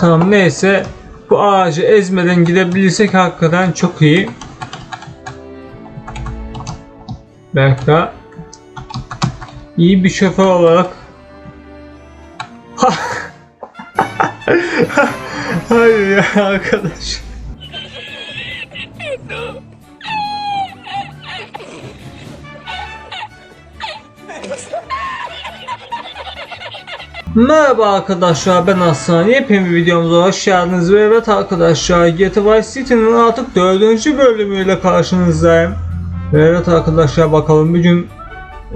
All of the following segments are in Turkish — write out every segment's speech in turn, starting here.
Tamam neyse bu ağacı ezmeden gidebilirsek hakikaten çok iyi. Berka iyi bir şoför olarak Hayır ya arkadaş. Merhaba arkadaşlar ben Aslan. Yepyeni bir videomuza hoş geldiniz ve evet arkadaşlar GTA Vice City'nin artık dördüncü bölümüyle karşınızdayım. Ve evet arkadaşlar bakalım bugün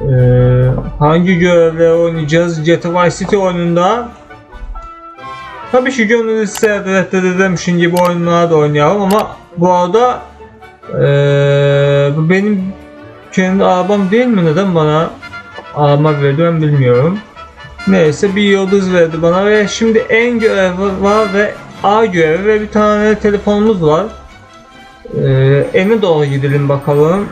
eee hangi görevleri oynayacağız GTA Vice City oyununda. Tabii ki gönül ister reddedeceğim gibi oyunlar da oynayalım ama bu arada bu benim kendi arabam değil mi neden bana araba verdi ben bilmiyorum. Neyse bir yıldız verdi bana ve şimdi en görevi var ve A görevi ve bir tane telefonumuz var. Ee, ene doğru gidelim bakalım.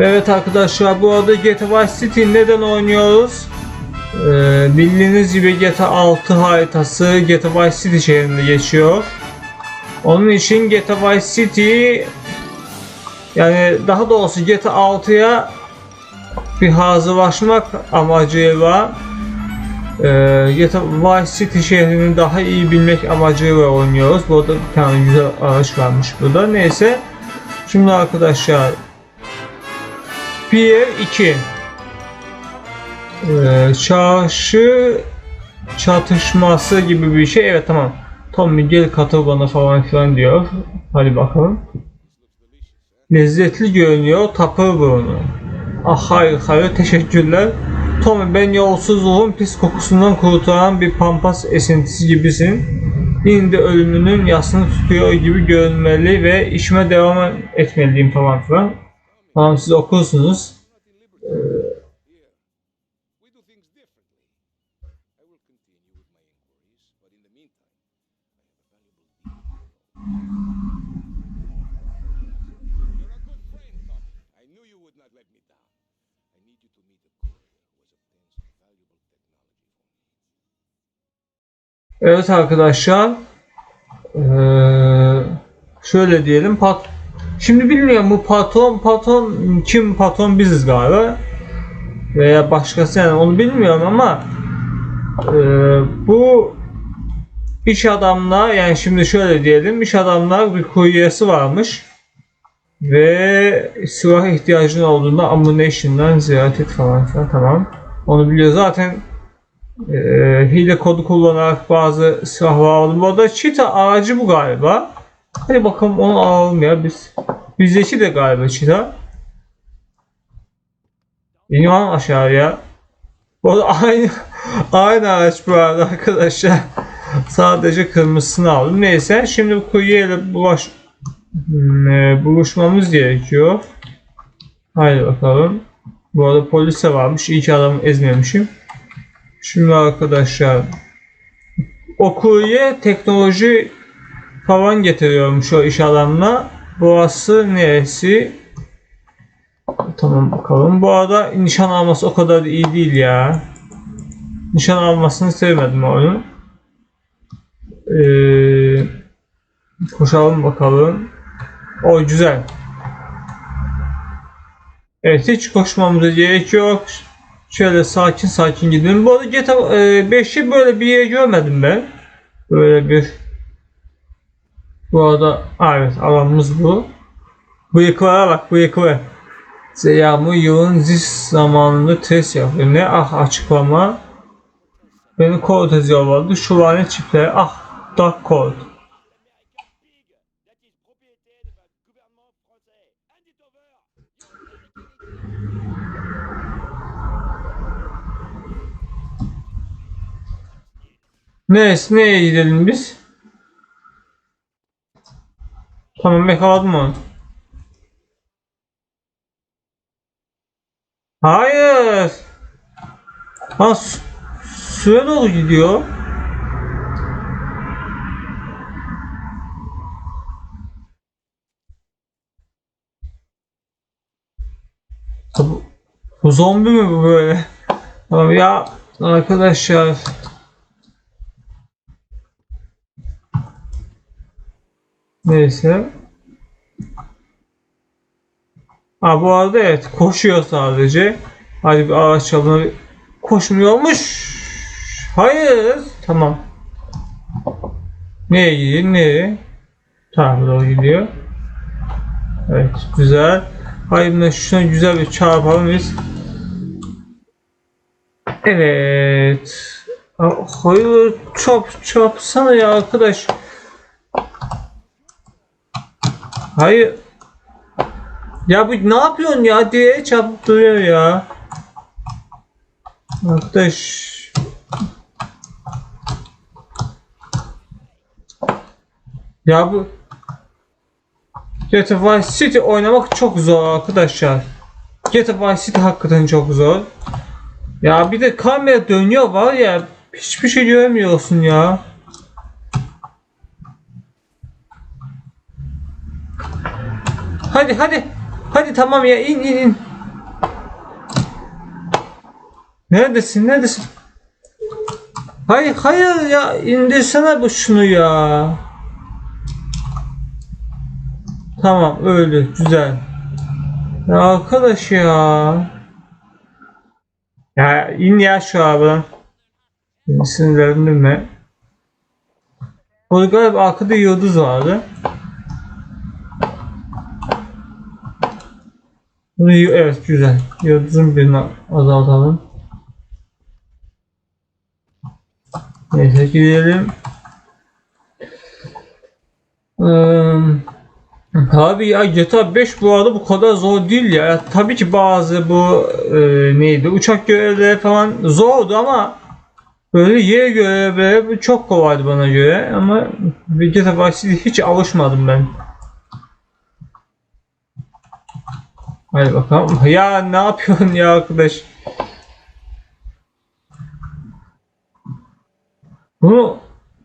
Evet arkadaşlar bu arada GTA Vice City neden oynuyoruz? Ee, bildiğiniz gibi GTA 6 haritası GTA Vice City şehrinde geçiyor. Onun için GTA Vice City yani daha doğrusu GTA 6'ya bir hazırlaşmak amacıyla e, GTA Vice City şehrini daha iyi bilmek amacıyla oynuyoruz. Burada bir tane güzel araç varmış burada. Neyse. Şimdi arkadaşlar Pier 2 e, Çarşı çatışması gibi bir şey. Evet tamam. Tommy gel katıl bana falan filan diyor. Hadi bakalım. Lezzetli görünüyor. Tapır burnu. Ah hayır hayır teşekkürler. Tommy ben yolsuzluğun pis kokusundan kurtaran bir pampas esintisi gibisin. De ölümünün yasını tutuyor gibi görünmeli ve işime devam etmeliyim falan filan. Tamam siz okursunuz. Tommy. I knew you would not let me down. You to meet a courier who has obtained some valuable technology for me. Evet arkadaşlar. Ee, şöyle diyelim. Pat Şimdi bilmiyorum bu patron patron kim patron biziz galiba. Veya başkası yani onu bilmiyorum ama ee, bu iş adamlar yani şimdi şöyle diyelim iş adamlar bir kuryesi varmış ve silah ihtiyacın olduğunda ammunition'dan ziyaret et falan filan tamam. Onu biliyor zaten e, hile kodu kullanarak bazı silahlar aldım. Bu arada çita ağacı bu galiba. Hadi bakalım onu alalım ya biz. Bizdeki de galiba çita. İnan aşağıya. Bu arada aynı aynı ağaç bu arada arkadaşlar. Sadece kırmızısını aldım. Neyse şimdi bu kuyuya bulaş Hmm, e, buluşmamız gerekiyor. Haydi bakalım. Bu arada polis de varmış. İyi ki adamı ezmemişim. Şimdi arkadaşlar o teknoloji falan getiriyormuş o iş adamına. Burası neresi? Tamam bakalım. Bu arada nişan alması o kadar da iyi değil ya. Nişan almasını sevmedim onu. Ee, koşalım bakalım. O güzel. Evet hiç koşmamıza gerek yok. Şöyle sakin sakin gidelim. Bu arada GTA e, 5'i böyle bir yer görmedim ben. Böyle bir bu arada evet alanımız bu. Bıyıklara bak bıyıklara. Yağmur yılın zis zamanında test yapıyor. Ne ah açıklama. Beni Cortez yolladı. Şu lanet çiftleri ah Dark Court. Neyse neye gidelim biz? Tamam yakaladım onu. Hayır. Ha su- suya doğru gidiyor. Bu, bu zombi mi bu böyle? Tamam ya arkadaşlar Neyse. Ha bu arada evet koşuyor sadece. Hadi bir araç çalına koşmuyormuş. Hayır. Tamam. Nereye gidiyor? Nereye? Tamam doğru gidiyor. Evet güzel. Hayır şuna güzel bir çarpalım biz. Evet. Hayır çarp çarpsana ya arkadaş. Hayır. Ya bu ne yapıyorsun ya diye çarpıp duruyor ya. Arkadaş. Ya bu GTA Vice City oynamak çok zor arkadaşlar. GTA Vice City hakikaten çok zor. Ya bir de kamera dönüyor var ya hiçbir şey göremiyorsun ya. Hadi hadi. Hadi tamam ya in in in. Neredesin neredesin? Hayır hayır ya indirsene bu şunu ya. Tamam öyle güzel. Ya arkadaş ya. Ya in ya şu arabadan. Beni Sinirlendirme. Orada galiba arkada yıldız vardı. Evet güzel. Yıldızın birini azaltalım. Neyse gidelim. Eee Abi ya GTA 5 bu arada bu kadar zor değil ya. Tabii ki bazı bu e, neydi uçak görevleri falan zordu ama böyle yer görevleri çok kolaydı bana göre ama GTA Vice City hiç alışmadım ben. Hadi bakalım. Ya ne yapıyorsun ya arkadaş? Bunu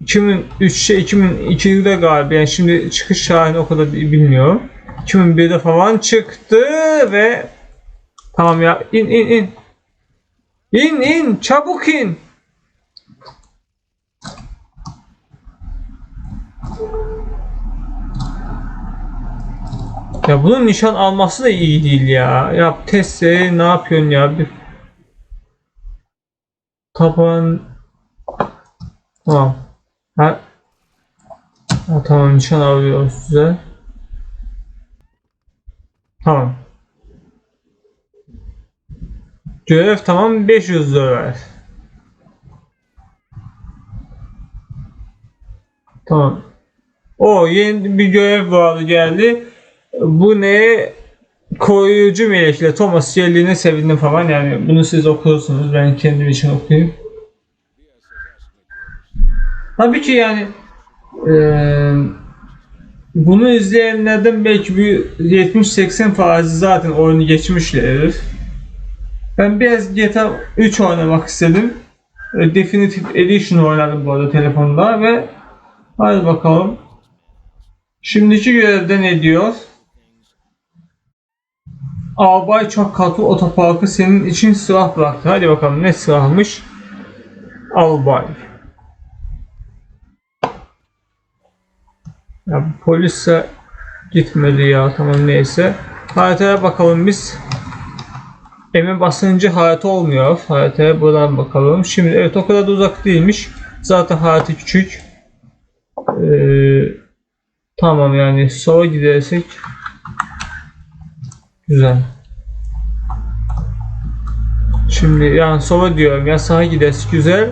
2003'te 2002'de galiba yani şimdi çıkış tarihini o kadar bilmiyorum. 2001'de falan çıktı ve tamam ya in in in. İn in çabuk in. Ya bunun nişan alması da iyi değil ya. Ya teste ne yapıyorsun ya? Bir... Taban Tamam. Ha. ha tamam nişan alıyoruz size. Tamam. Görev tamam 500 dolar. Tamam. O yeni bir görev vardı geldi. Bu ne? Koruyucu melekle Thomas geldiğine sevindim falan yani bunu siz okursunuz ben kendim için okuyayım. Tabii ki yani eee bunu izleyenlerden belki bir 70-80 faizi zaten oyunu geçmişler. Ben biraz GTA 3 oynamak istedim. E, Definitive Edition oynadım bu arada telefonda ve hadi bakalım. Şimdiki görevde ne diyor? Albay çok katı otoparkı senin için silah bıraktı. Hadi bakalım ne silahmış? Albay. Ya polise gitmedi ya tamam neyse. Haritaya bakalım biz. Emin basıncı harita olmuyor. Haritaya buradan bakalım. Şimdi evet o kadar da uzak değilmiş. Zaten harita küçük. Ee, tamam yani sola gidersek güzel. Şimdi yani sola diyorum ya sağa gidersek güzel.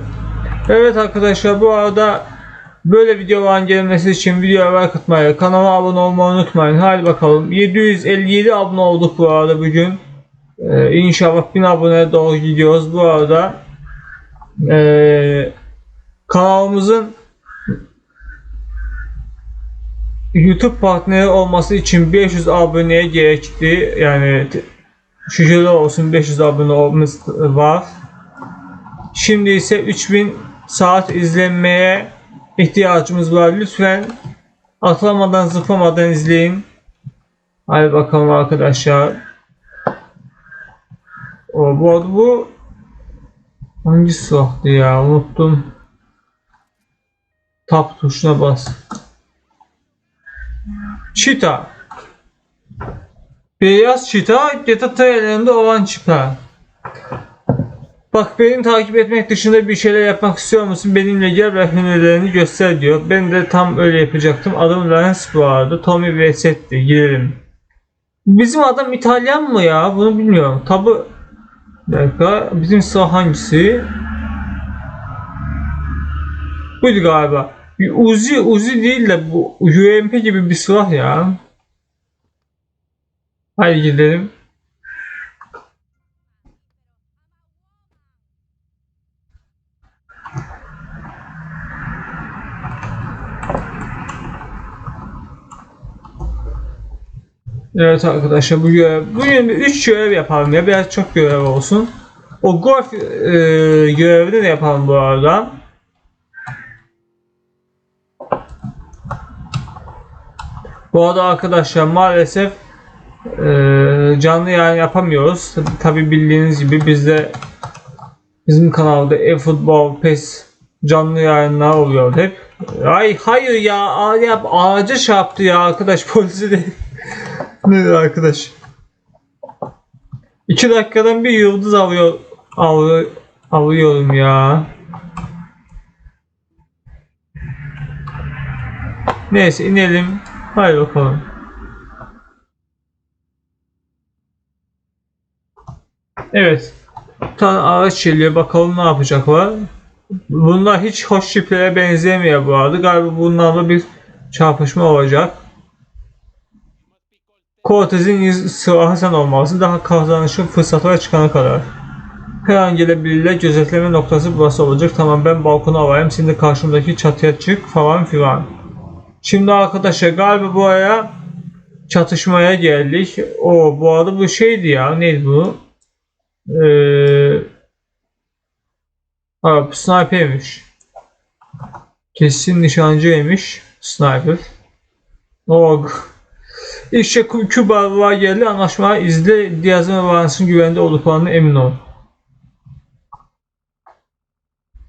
Evet arkadaşlar bu arada Böyle videoların gelmesi için videoya like atmayı, kanala abone olmayı unutmayın. Hadi bakalım. 757 abone olduk bu arada bugün. Ee, inşallah 1000 aboneye doğru gidiyoruz bu arada. Ee, kanalımızın YouTube partneri olması için 500 aboneye gerekti. Yani şükürler olsun 500 abone olmamız var. Şimdi ise 3000 saat izlenmeye ihtiyacımız var. Lütfen atlamadan zıplamadan izleyin. Hadi bakalım arkadaşlar. O bu bu hangi silahtı ya unuttum. Tap tuşuna bas. Çita. Beyaz çita, GTA trailerinde olan çita. Bak beni takip etmek dışında bir şeyler yapmak istiyor musun? Benimle gel ve hünerlerini göster diyor. Ben de tam öyle yapacaktım. Adım Lance bu arada. Tommy Versetti. Girelim. Bizim adam İtalyan mı ya? Bunu bilmiyorum. Tabi bir dakika. Bizim silah hangisi? Buydu galiba. Uzi, Uzi değil de bu UMP gibi bir silah ya. Haydi gidelim. Evet arkadaşlar bu görev, bugün bir 3 görev yapalım ya biraz çok görev olsun. O golf e, görevini de yapalım bu arada. Bu arada arkadaşlar maalesef e, canlı yayın yapamıyoruz. Tabi bildiğiniz gibi bizde bizim kanalda e-futbol, PES canlı yayınlar oluyor hep. Ay hayır ya, ya ağaca çarptı ya arkadaş polisi de. ne arkadaş? İki dakikadan bir yıldız alıyor, alıyor alıyorum ya. Neyse inelim. Haydi bakalım. Evet. Bir tane araç geliyor. Bakalım ne yapacaklar. Bunlar hiç hoş tiplere benzemiyor bu arada. Galiba bunlarla bir çarpışma olacak. Cortez'in silahı sen olmalısın. Daha kazanışın fırsatlara çıkana kadar. Her an gelebilirler. Gözetleme noktası burası olacak. Tamam ben balkona alayım. Sen de karşımdaki çatıya çık falan filan. Şimdi arkadaşlar galiba buraya çatışmaya geldik. O bu arada bu şeydi ya. Neydi bu? Eee Ha, bu snipermiş. Kesin nişancıymış. Sniper. Og. İşte Kü- Kübalılar geldi. Anlaşmaya izle. Diaz'ın ve Vans'ın güvende olduklarına emin ol.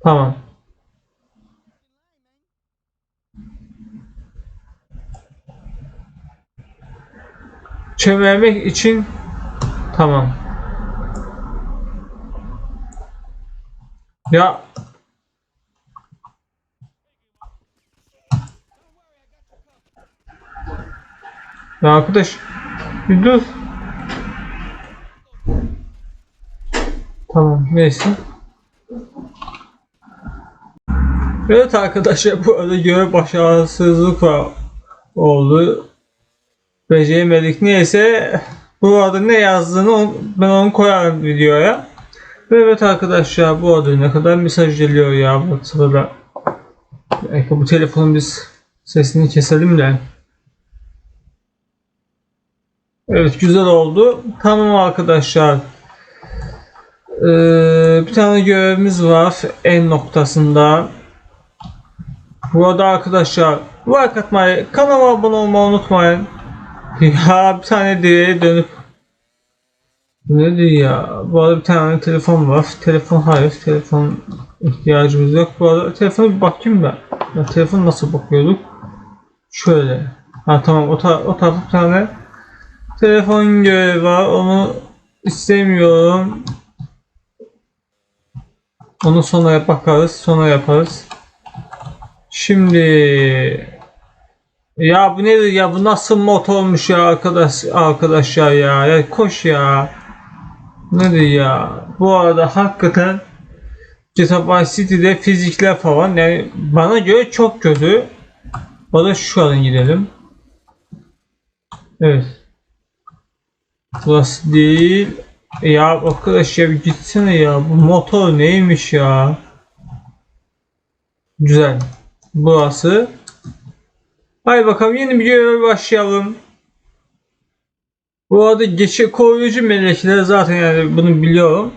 Tamam. Çevirmek için tamam. Ya Ya arkadaş bir dur. Tamam neyse. Evet arkadaşlar bu arada göre başarısızlık var oldu. Beceremedik neyse. Bu arada ne yazdığını ben onu koyarım videoya. Ve evet arkadaşlar bu arada ne kadar mesaj geliyor ya bu sırada. Dakika, bu telefonun biz sesini keselim de. Evet güzel oldu. Tamam arkadaşlar. Ee, bir tane görevimiz var en noktasında. Bu arada arkadaşlar like atmayı, kanala abone olmayı unutmayın. Ya bir tane direğe dönüp Nedir ya? Bu arada bir tane telefon var. Telefon hayır. Telefon ihtiyacımız yok. Bu arada telefona bir bakayım ben. Ya telefon nasıl bakıyorduk? Şöyle. Ha tamam o, ta o tarafta bir tane telefon görevi var. Onu istemiyorum. Onu sonra bakarız. Sonra yaparız. Şimdi ya bu nedir ya bu nasıl motormuş ya arkadaş arkadaşlar ya. Ya koş ya. Nedir ya. Bu arada hakikaten Vice City'de fizikler falan yani bana göre çok kötü. O da şuradan gidelim. Evet. Burası değil. Ya arkadaş ya bir gitsene ya. Bu motor neymiş ya? Güzel. Burası Hay bakalım yeni bir göreve başlayalım. Bu arada geçe koruyucu melekler zaten yani bunu biliyorum.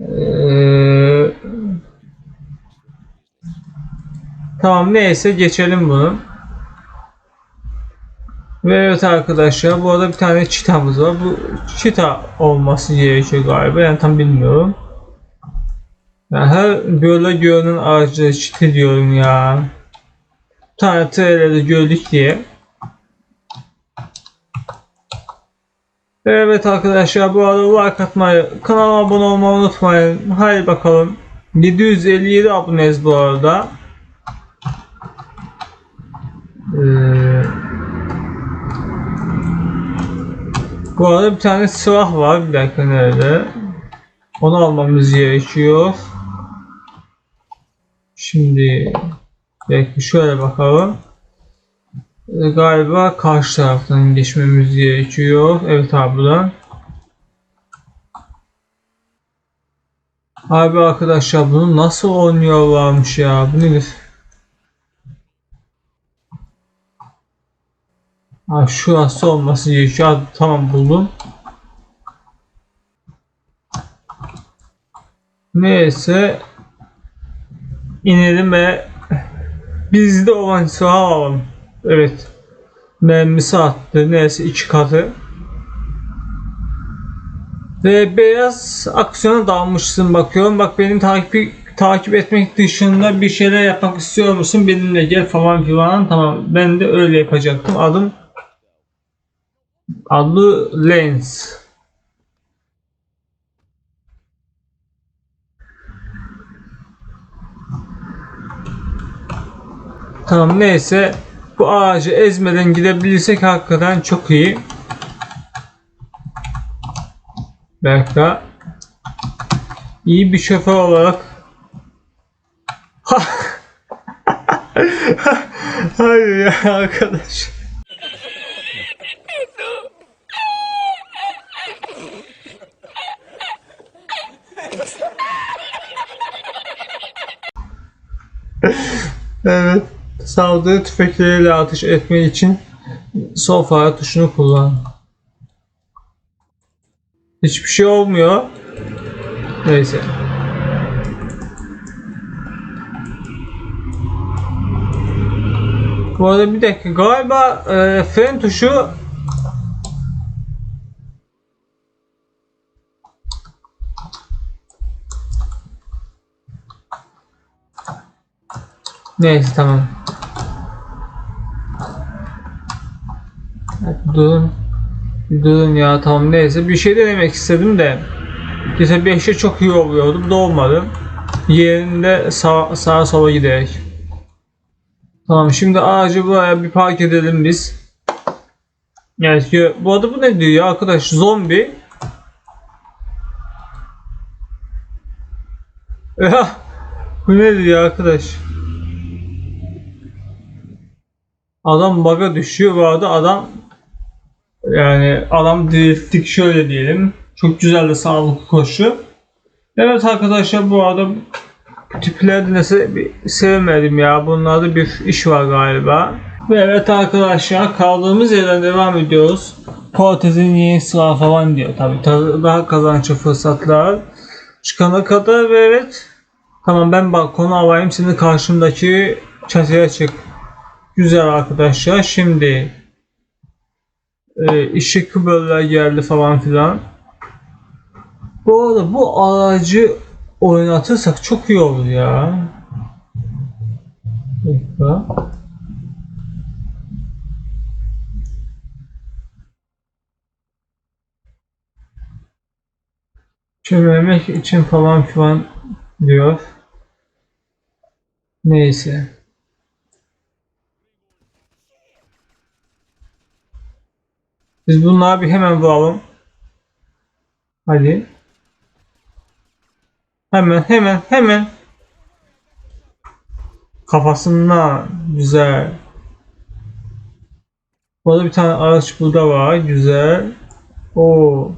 Ee, tamam neyse geçelim bunu. Ve evet arkadaşlar bu arada bir tane çitamız var. Bu çita olması gerekiyor galiba. Yani tam bilmiyorum. Yani her böyle görünen ağaçları çita diyorum ya tane trailer'ı gördük diye. Evet arkadaşlar bu arada like atmayı, kanala abone olmayı unutmayın. Haydi bakalım. 757 aboneyiz bu arada. Ee, bu arada bir tane silah var. Bir dakika nerede? Onu almamız gerekiyor. Şimdi belki şöyle bakalım. Ee, Galiba karşı taraftan geçmemiz gerekiyor. Evet abi buradan. Abi arkadaşlar bunu nasıl oynuyorlarmış ya? Bu nedir? Ha şurası olması gerekiyor. Abi, tamam buldum. Neyse inelim ve bizde olan silahı alalım. Evet. Mermisi attı. Neyse iki katı. Ve beyaz aksiyona dalmışsın bakıyorum. Bak benim takip takip etmek dışında bir şeyler yapmak istiyor musun? Benimle gel falan filan. Tamam ben de öyle yapacaktım. Adım adı Lens. Tamam neyse bu ağacı ezmeden gidebilirsek hakikaten çok iyi. Berka iyi bir şoför olarak Hayır ya arkadaş. Saldırı tüfekleriyle ateş etmek için sol fare tuşunu kullan. Hiçbir şey olmuyor. Neyse. Bu arada bir dakika galiba e, fren tuşu Neyse tamam. Bir Durun ya tamam neyse bir şey denemek istedim de işte 5'e çok iyi oluyordu bu da olmadı. Yerinde sağ, sağa sola giderek. Tamam şimdi aracı buraya bir park edelim biz. Yani bu arada bu ne diyor ya arkadaş zombi. Ya bu ne diyor arkadaş? Adam baga düşüyor bu arada adam yani adam dirilttik şöyle diyelim. Çok güzel de sağlıklı koşu. Evet arkadaşlar bu bu tipleri neyse bir sevmedim ya. Bunlarda bir iş var galiba. Ve evet arkadaşlar kaldığımız yerden devam ediyoruz. Portez'in yeni silahı falan diyor. Tabi daha kazançlı fırsatlar çıkana kadar ve evet. Tamam ben balkonu alayım senin karşımdaki çatıya çık. Güzel arkadaşlar. Şimdi e, işe kıbırlar geldi falan filan. Bu arada bu aracı oynatırsak çok iyi olur ya. Dakika. Çömelmek için falan filan diyor. Neyse. Biz bunları bir hemen bulalım. Hadi. Hemen hemen hemen. Kafasından güzel. Burada bir tane araç burada var. Güzel. Oo.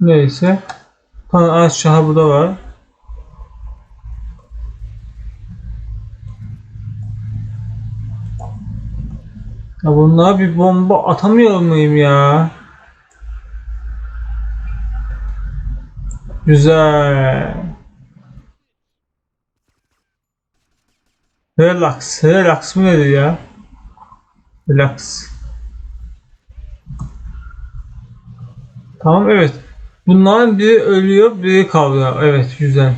Neyse. Bir tane araç şahı burada var. Ya bunlara bir bomba atamıyor muyum ya? Güzel. Relax. Relax bu nedir ya? Relax. Tamam evet. Bunların biri ölüyor, biri kalıyor. Evet, güzel.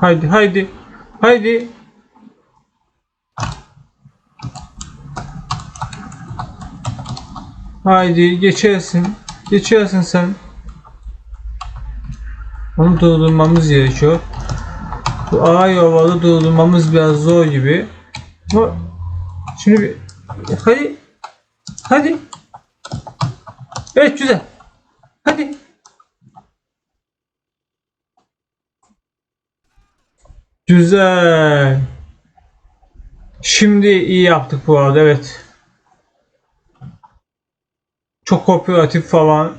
Haydi, haydi. Haydi. Haydi geçersin. Geçersin sen. Onu durdurmamız gerekiyor. Bu ağır yollarda durdurmamız biraz zor gibi. Ama şimdi bir hadi hadi Evet güzel. Hadi. Güzel. Şimdi iyi yaptık bu arada evet. Çok kooperatif falan.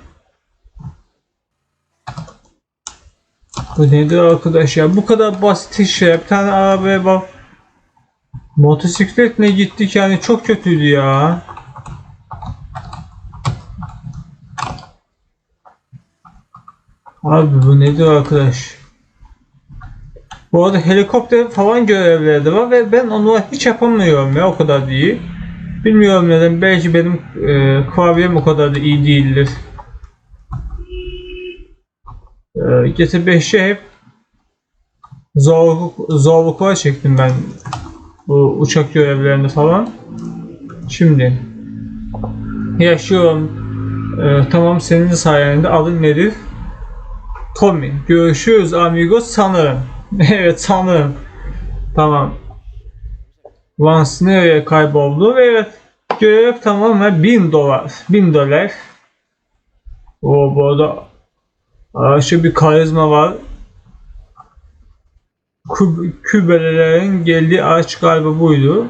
Bu nedir arkadaş ya? Bu kadar basit iş ya. Bir tane arabaya bak. Motosikletle gittik yani çok kötüydü ya. Abi bu nedir arkadaş? Bu arada helikopter falan görevleri var ve ben onu hiç yapamıyorum ya o kadar da iyi. Bilmiyorum neden belki benim e, klavyem o kadar da iyi değildir. E, GT5'e hep zorluk, zorluklar çektim ben bu uçak görevlerini falan. Şimdi yaşıyorum. E, tamam senin sayende adın nedir? Tommy. Görüşürüz amigos sanırım. evet sanırım. Tamam. Vance nereye kayboldu? Evet. Görev tamamen 1000 dolar. 1000 dolar. O bu arada araçta bir karizma var. Küb Kübelelerin geldiği araç galiba buydu.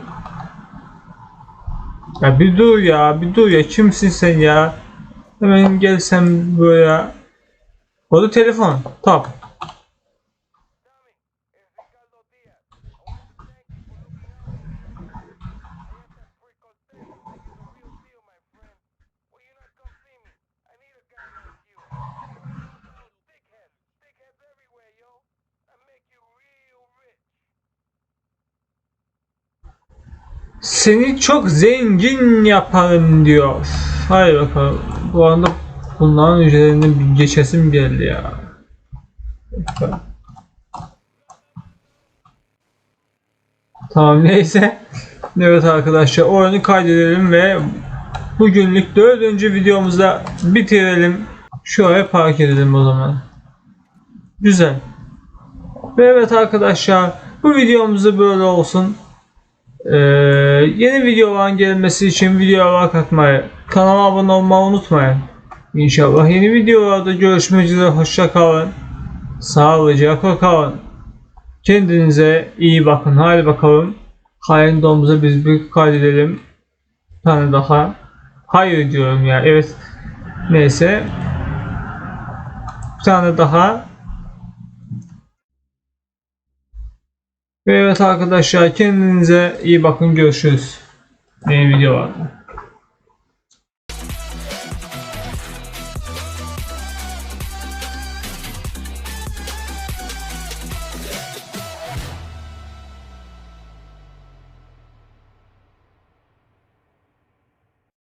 Ya bir dur ya, bir dur ya. Kimsin sen ya? Hemen gelsem buraya. O da telefon. Top. Seni çok zengin yaparım diyor. Hayır bakalım. Bu anda bunların bir geçesim geldi ya. Tamam neyse. Evet arkadaşlar oyunu kaydedelim ve bugünlük dördüncü videomuzda bitirelim. Şuraya park edelim o zaman. Güzel. Ve evet arkadaşlar bu videomuzda böyle olsun. Ee, yeni videoların gelmesi için videoya like atmayı, kanala abone olmayı unutmayın. İnşallah yeni videolarda görüşmek üzere. Hoşça kalın. Sağlıcakla kalın. Kendinize iyi bakın. Haydi bakalım. Hain domuza biz bir kaydedelim. Bir tane daha. Hayır diyorum ya. Evet. Neyse. Bir tane daha. Ve evet arkadaşlar kendinize iyi bakın görüşürüz. Yeni video vardı.